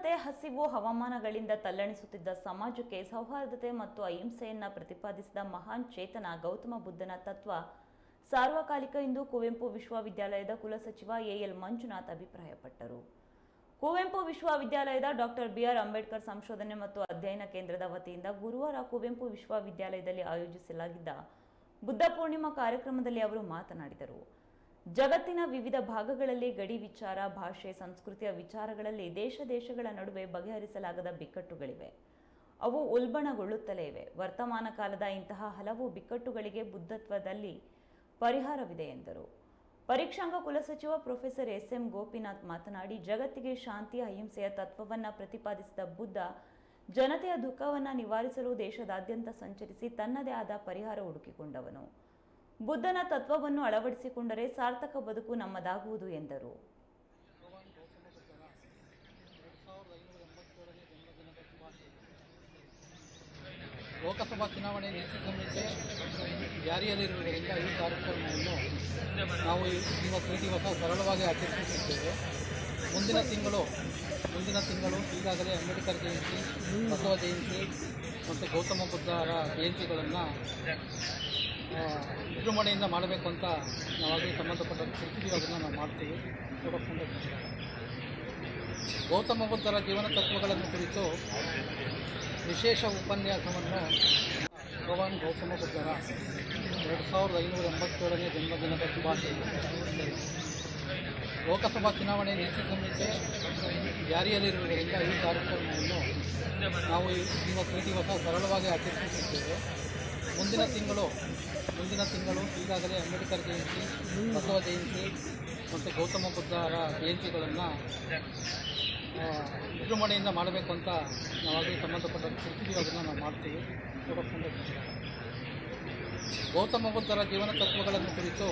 ಉಷ್ಣತೆ ಹಸಿವು, ಹವಾಮಾನಗಳಿಂದ ತಲ್ಲಣಿಸುತ್ತಿದ್ದ ಸಮಾಜಕ್ಕೆ ಸೌಹಾರ್ದತೆ ಮತ್ತು ಅಹಿಂಸೆಯನ್ನ ಪ್ರತಿಪಾದಿಸಿದ ಮಹಾನ್ ಚೇತನ ಗೌತಮ ಬುದ್ಧನ ತತ್ವ ಸಾರ್ವಕಾಲಿಕ ಎಂದು ಕುವೆಂಪು ವಿಶ್ವವಿದ್ಯಾಲಯದ ಕುಲಸಚಿವ ಎಎಲ್ ಮಂಜುನಾಥ್ ಅಭಿಪ್ರಾಯಪಟ್ಟರು. ಕುವೆಂಪು ವಿಶ್ವವಿದ್ಯಾಲಯದ ಡಾಕ್ಟರ್ ಬಿಆರ್ ಅಂಬೇಡ್ಕರ್ ಸಂಶೋಧನೆ ಮತ್ತು ಅಧ್ಯಯನ ಕೇಂದ್ರದ ವತಿಯಿಂದ ಗುರುವಾರ ಕುವೆಂಪು ವಿಶ್ವವಿದ್ಯಾಲಯದಲ್ಲಿ ಆಯೋಜಿಸಲಾಗಿದ್ದ ಬುದ್ಧ ಪೂರ್ಣಿಮಾ ಕಾರ್ಯಕ್ರಮದಲ್ಲಿ ಅವರು ಮಾತನಾಡಿದರು. ಜಗತ್ತಿನ ವಿವಿಧ ಭಾಗಗಳಲ್ಲಿ ಗಡಿ ವಿಚಾರ, ಭಾಷೆ, ಸಂಸ್ಕೃತಿಯ ವಿಚಾರಗಳಲ್ಲಿ ದೇಶ ದೇಶಗಳ ನಡುವೆ ಬಗೆಹರಿಸಲಾಗದ ಬಿಕ್ಕಟ್ಟುಗಳಿವೆ. ಅವು ಉಲ್ಬಣಗೊಳ್ಳುತ್ತಲೇ ಇವೆ. ವರ್ತಮಾನ ಕಾಲದ ಇಂತಹ ಹಲವು ಬಿಕ್ಕಟ್ಟುಗಳಿಗೆ ಬುದ್ಧತ್ವದಲ್ಲಿ ಪರಿಹಾರವಿದೆ ಎಂದರು. ಪರೀಕ್ಷಾಂಗ ಕುಲಸಚಿವ ಪ್ರೊಫೆಸರ್ ಎಸ್ ಎಂ ಗೋಪಿನಾಥ್ ಮಾತನಾಡಿ, ಜಗತ್ತಿಗೆ ಶಾಂತಿ ಅಹಿಂಸೆಯ ತತ್ವವನ್ನ ಪ್ರತಿಪಾದಿಸಿದ ಬುದ್ಧ ಜನತೆಯ ದುಃಖವನ್ನು ನಿವಾರಿಸಲು ದೇಶದಾದ್ಯಂತ ಸಂಚರಿಸಿ ತನ್ನದೇ ಆದ ಪರಿಹಾರ ಹುಡುಕಿಕೊಂಡವನು. ಬುದ್ಧನ ತತ್ವವನ್ನು ಅಳವಡಿಸಿಕೊಂಡರೆ ಸಾರ್ಥಕ ಬದುಕು ನಮ್ಮದಾಗುವುದು ಎಂದರು. ಲೋಕಸಭಾ ಚುನಾವಣೆ ಸಂಹಿತೆ ಜಾರಿಯಲ್ಲಿರುವುದರಿಂದ ಈ ಕಾರ್ಯಕ್ರಮವನ್ನು ನಾವು ಇವತ್ತು ಈ ದಿವಸ ಸರಳವಾಗಿ ಆಚರಿಸುತ್ತಿದ್ದೇವೆ. ಮುಂದಿನ ತಿಂಗಳು ಮುಂದಿನ ತಿಂಗಳು ಈಗಾಗಲೇ ಅಂಬೇಡ್ಕರ್ ಜಯಂತಿ, ಬಸವ ಜಯಂತಿ ಮತ್ತು ಗೌತಮ ಬುದ್ಧರ ಜಯಂತಿಗಳನ್ನು ವಿಜೃಂಭಣೆಯಿಂದ ಮಾಡಬೇಕು ಅಂತ ನಾವಾಗಲೇ ಸಂಬಂಧಪಟ್ಟ ತಿಳಿಸಿದ್ದೀವಿ. ಅದನ್ನು ನಾವು ಮಾಡ್ತೀವಿ. ಗೌತಮ ಬುದ್ಧರ ಜೀವನ ತತ್ವಗಳನ್ನು ಕುರಿತು ವಿಶೇಷ ಉಪನ್ಯಾಸವನ್ನು ಭಗವಾನ್ ಗೌತಮ ಬುದ್ಧರ ಎರಡು ಸಾವಿರದ ಐನೂರ ಎಂಬತ್ತೇಳನೇ ಜನ್ಮದಿನದ ಶುಭಾಶಯ ಲೋಕಸಭಾ ಚುನಾವಣೆ ನೀತಿ ಸಂಹಿತೆ ಜಾರಿಯಲ್ಲಿರುವುದರಿಂದ ಈ ಕಾರ್ಯಕ್ರಮವನ್ನು ನಾವು ಇವತ್ತು ಈ ದಿವಸ ಸರಳವಾಗಿ ಆಚರಿಸುತ್ತಿದ್ದೇವೆ. ಮುಂದಿನ ತಿಂಗಳು ಮುಂದಿನ ತಿಂಗಳು ಈಗಾಗಲೇ ಅಂಬೇಡ್ಕರ್ ಜಯಂತಿ, ಬಸವ ಜಯಂತಿ ಮತ್ತು ಗೌತಮ ಬುದ್ಧರ ಜಯಂತಿಗಳನ್ನು ವಿಜೃಂಭಣೆಯಿಂದ ಮಾಡಬೇಕು ಅಂತ ನಾವಾಗಲೇ ಸಂಬಂಧಪಟ್ಟ ತಿಳಿಸಿದ್ದೀವಿ ಅದನ್ನು ನಾವು ಮಾಡ್ತೀವಿ. ಗೌತಮ ಬುದ್ಧರ ಜೀವನ ತತ್ವಗಳನ್ನು ಕುರಿತು